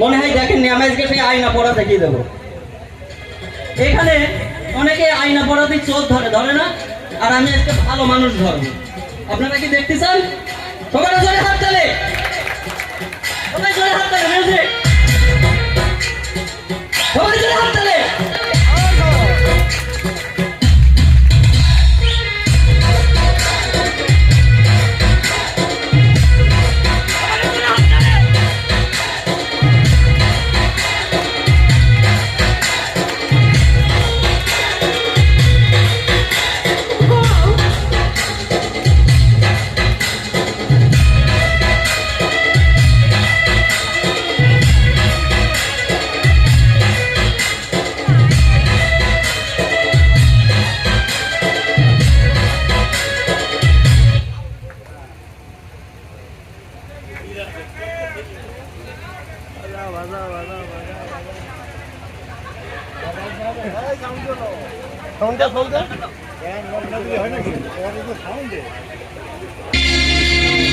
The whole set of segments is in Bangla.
মনে হয় আমি আজকে সেই আয়না পড়া দেখিয়ে দেবো। এখানে অনেকে আয়না পড়াতে চোখ ধরে ধরে না? আর আমি আজকে ভালো মানুষ ধরবো। আপনারা কি দেখতে চান? সবাই জোরে হাত তালে। সবাই জোরে হাত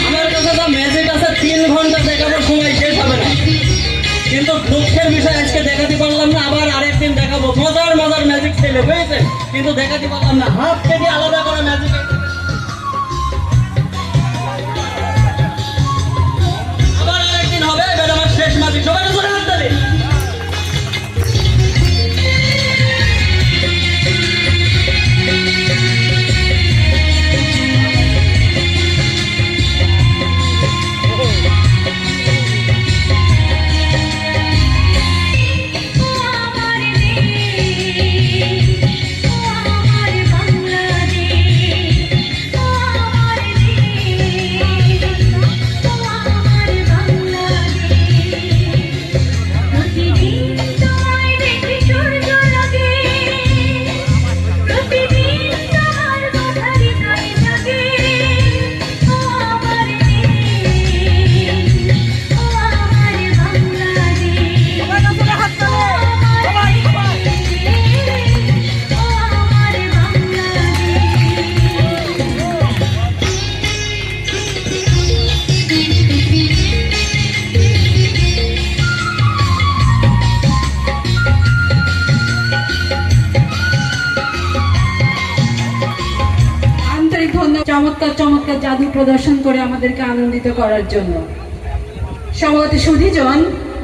আমার কাছে তো ম্যাজিক আছে, তিন ঘণ্টা দেখাবার সময় শেষ হবে না। কিন্তু দুঃখের বিষয়, আজকে দেখাতে পারলাম না, আবার আরেকদিন দেখাবো। মজার মজার ম্যাজিক ছেলে বুঝেছেন? কিন্তু দেখাতে পারলাম না। হাত থেকে আলাদা চমৎকার চমৎকার জাদু প্রদর্শন করে আমাদেরকে আনন্দিত করার জন্য। সম্ভবত সুধীজন